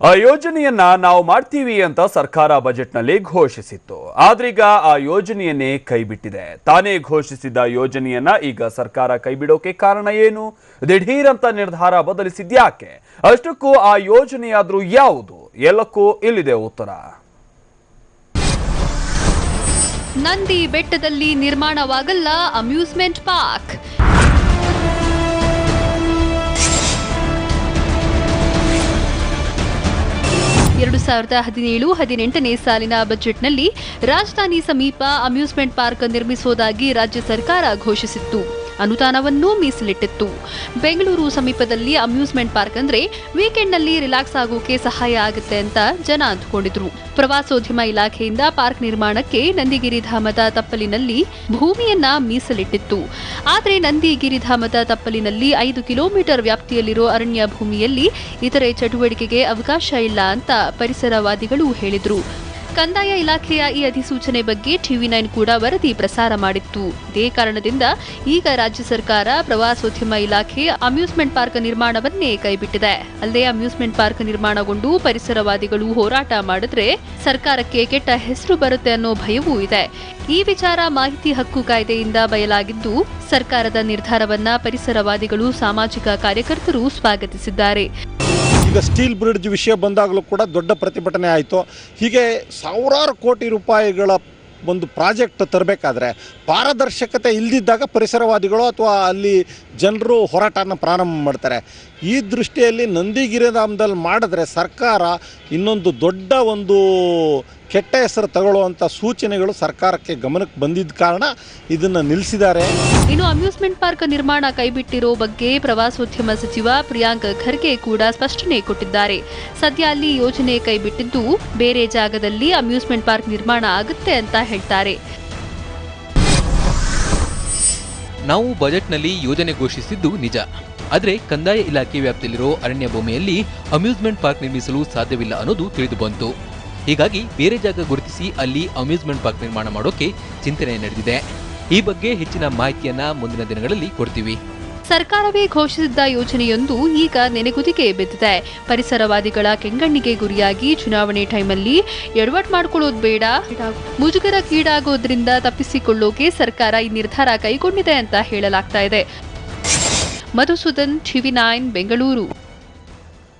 ಆ ಯೋಜನೆಯನ್ನ ನಾವು ಮಾಡ್ತೀವಿ ಅಂತ ಸರ್ಕಾರ ಬಜೆಟ್ನಲ್ಲಿ ಘೋಷಿಸಿತ್ತು. ಆದ್ರೀಗ ಆ ಯೋಜನೆಯನ್ನೇ ಕೈಬಿಟ್ಟಿದೆ. ತಾನೇ ಘೋಷಿಸಿದ ಯೋಜನೆಯನ್ನ ಈಗ ಸರ್ಕಾರ ಕೈಬಿಡೋಕೆ ಕಾರಣ ಏನು? ದಿಢೀರ್ ಅಂತ ನಿರ್ಧಾರ ಬದಲಿಸಿದ್ಯಾಕೆ? ಅಷ್ಟಕ್ಕೂ ಆ ಯೋಜನೆಯಾದ್ರೂ ಯಾವುದು? ಎಲ್ಲಕ್ಕೂ ಇಲ್ಲಿದೆ ಉತ್ತರ. ನಂದಿ ಬೆಟ್ಟದಲ್ಲಿ ನಿರ್ಮಾಣವಾಗಲ್ಲ ಅಮ್ಯೂಸ್ಮೆಂಟ್ ಪಾರ್ಕ್. ಎರಡು ಸಾವಿರದ ಹದಿನೇಳು ಹದಿನೆಂಟನೇ ಸಾಲಿನ ಬಜೆಟ್ನಲ್ಲಿ ರಾಜಧಾನಿ ಸಮೀಪ ಅಮ್ಯೂಸ್ಮೆಂಟ್ ಪಾರ್ಕ್ ನಿರ್ಮಿಸುವುದಾಗಿ ರಾಜ್ಯ ಸರ್ಕಾರ ಘೋಷಿಸಿತ್ತು. ಅನುದಾನವನ್ನೂ ಮೀಸಲಿಟ್ಟಿತ್ತು. ಬೆಂಗಳೂರು ಸಮೀಪದಲ್ಲಿ ಅಮ್ಯೂಸ್ಮೆಂಟ್ ಪಾರ್ಕ್ ಅಂದ್ರೆ ವೀಕೆಂಡ್ನಲ್ಲಿ ರಿಲ್ಯಾಕ್ಸ್ ಆಗೋಕೆ ಸಹಾಯ ಆಗುತ್ತೆ ಅಂತ ಜನ ಅಂದುಕೊಂಡಿದ್ರು. ಪ್ರವಾಸೋದ್ಯಮ ಇಲಾಖೆಯಿಂದ ಪಾರ್ಕ್ ನಿರ್ಮಾಣಕ್ಕೆ ನಂದಿಗಿರಿಧಾಮದ ತಪ್ಪಲಿನಲ್ಲಿ ಭೂಮಿಯನ್ನ ಮೀಸಲಿಟ್ಟಿತ್ತು. ಆದರೆ ನಂದಿಗಿರಿಧಾಮದ ತಪ್ಪಲಿನಲ್ಲಿ ಐದು ಕಿಲೋಮೀಟರ್ ವ್ಯಾಪ್ತಿಯಲ್ಲಿರೋ ಅರಣ್ಯ ಭೂಮಿಯಲ್ಲಿ ಇತರೆ ಚಟುವಟಿಕೆಗೆ ಅವಕಾಶ ಇಲ್ಲ ಅಂತ ಪರಿಸರವಾದಿಗಳು ಹೇಳಿದ್ರು. ಕಂದಾಯ ಇಲಾಖೆಯ ಈ ಅಧಿಸೂಚನೆ ಬಗ್ಗೆ ಟಿವಿ ನೈನ್ ಕೂಡ ವರದಿ ಪ್ರಸಾರ ಮಾಡಿತ್ತು. ಇದೇ ಕಾರಣದಿಂದ ಈಗ ರಾಜ್ಯ ಸರ್ಕಾರ ಪ್ರವಾಸೋದ್ಯಮ ಇಲಾಖೆ ಅಮ್ಯೂಸ್ಮೆಂಟ್ ಪಾರ್ಕ್ ನಿರ್ಮಾಣವನ್ನೇ ಕೈಬಿಟ್ಟಿದೆ. ಅಲ್ಲದೆ ಅಮ್ಯೂಸ್ಮೆಂಟ್ ಪಾರ್ಕ್ ನಿರ್ಮಾಣಗೊಂಡು ಪರಿಸರವಾದಿಗಳು ಹೋರಾಟ ಮಾಡಿದ್ರೆ ಸರ್ಕಾರಕ್ಕೆ ಕೆಟ್ಟ ಹೆಸರು ಬರುತ್ತೆ ಅನ್ನೋ ಭಯವೂ ಇದೆ. ಈ ವಿಚಾರ ಮಾಹಿತಿ ಹಕ್ಕು ಕಾಯ್ದೆಯಿಂದ ಬಯಲಾಗಿದ್ದು, ಸರ್ಕಾರದ ನಿರ್ಧಾರವನ್ನ ಪರಿಸರವಾದಿಗಳು, ಸಾಮಾಜಿಕ ಕಾರ್ಯಕರ್ತರು ಸ್ವಾಗತಿಸಿದ್ದಾರೆ. ಈಗ ಸ್ಟೀಲ್ ಬ್ರಿಡ್ಜ್ ವಿಷಯ ಬಂದಾಗಲೂ ಕೂಡ ದೊಡ್ಡ ಪ್ರತಿಭಟನೆ ಆಯಿತು. ಹೀಗೆ ಸಾವಿರಾರು ಕೋಟಿ ರೂಪಾಯಿಗಳ ಒಂದು ಪ್ರಾಜೆಕ್ಟ್ ತರಬೇಕಾದ್ರೆ ಪಾರದರ್ಶಕತೆ ಇಲ್ದಿದ್ದಾಗ ಪರಿಸರವಾದಿಗಳು ಅಥವಾ ಅಲ್ಲಿ ಜನರು ಹೋರಾಟನ ಪ್ರಾರಂಭ ಮಾಡ್ತಾರೆ. ಈ ದೃಷ್ಟಿಯಲ್ಲಿ ನಂದಿಗಿರಿಧಾಮದಲ್ಲಿ ಮಾಡಿದ್ರೆ ಸರ್ಕಾರ ಇನ್ನೊಂದು ದೊಡ್ಡ ಒಂದು ಕೆಟ್ಟ ಹೆಸರು ತಗೊಳ್ಳುವಂಥ ಸೂಚನೆಗಳು ಸರ್ಕಾರಕ್ಕೆ ಗಮನಕ್ಕೆ ಬಂದಿದ್ದ ಕಾರಣ ಇದನ್ನು ನಿಲ್ಲಿಸಿದ್ದಾರೆ. ಇನ್ನು ಅಮ್ಯೂಸ್ಮೆಂಟ್ ಪಾರ್ಕ್ ನಿರ್ಮಾಣ ಕೈಬಿಟ್ಟಿರೋ ಬಗ್ಗೆ ಪ್ರವಾಸೋದ್ಯಮ ಸಚಿವ ಪ್ರಿಯಾಂಕ್ ಖರ್ಗೆ ಕೂಡ ಸ್ಪಷ್ಟನೆ ಕೊಟ್ಟಿದ್ದಾರೆ. ಸದ್ಯ ಅಲ್ಲಿ ಯೋಜನೆ ಕೈಬಿಟ್ಟಿದ್ದು ಬೇರೆ ಜಾಗದಲ್ಲಿ ಅಮ್ಯೂಸ್ಮೆಂಟ್ ಪಾರ್ಕ್ ನಿರ್ಮಾಣ ಆಗುತ್ತೆ ಅಂತ ಹೇಳ್ತಾರೆ. ನಾವು ಬಜೆಟ್ನಲ್ಲಿ ಯೋಜನೆ ಘೋಷಿಸಿದ್ದು ನಿಜ. ಆದರೆ ಕಂದಾಯ ಇಲಾಖೆ ವ್ಯಾಪ್ತಿಯಲ್ಲಿರೋ ಅರಣ್ಯ ಭೂಮಿಯಲ್ಲಿ ಅಮ್ಯೂಸ್ಮೆಂಟ್ ಪಾರ್ಕ್ ನಿರ್ಮಿಸಲು ಸಾಧ್ಯವಿಲ್ಲ ಅನ್ನೋದು ತಿಳಿದುಬಂತು ಹೀಗಾಗಿ ಬೇರೆ ಜಾಗ ಗುರುತಿಸಿ ಅಲ್ಲಿ ಅಮ್ಯೂಸ್ಮೆಂಟ್ ಪಾರ್ಕ್ ನಿರ್ಮಾಣ ಮಾಡೋಕೆ ಚಿಂತನೆ ನಡೆದಿದೆ. ಈ ಬಗ್ಗೆ ಹೆಚ್ಚಿನ ಮಾಹಿತಿಯನ್ನ ಮುಂದಿನ ದಿನಗಳಲ್ಲಿ ಕೊಡ್ತೀವಿ. ಸರ್ಕಾರವೇ ಘೋಷಿಸಿದ್ದ ಯೋಜನೆಯೊಂದು ಈಗ ನೆನೆಗುದಿಗೆ ಬಿದ್ದಿದೆ. ಪರಿಸರವಾದಿಗಳ ಕೆಂಗಣ್ಣಿಗೆ ಗುರಿಯಾಗಿ ಚುನಾವಣೆ ಟೈಮಲ್ಲಿ ಎಡವಟ್ ಮಾಡ್ಕೊಳ್ಳೋದು ಬೇಡ. ಮುಜುಗರಕ್ಕೀಡಾಗೋದ್ರಿಂದ ತಪ್ಪಿಸಿಕೊಳ್ಳೋಕೆ ಸರ್ಕಾರ ಈ ನಿರ್ಧಾರ ಕೈಗೊಂಡಿದೆ ಅಂತ ಹೇಳಲಾಗ್ತಾ ಇದೆ. Madhusudan TV nine Bengaluru.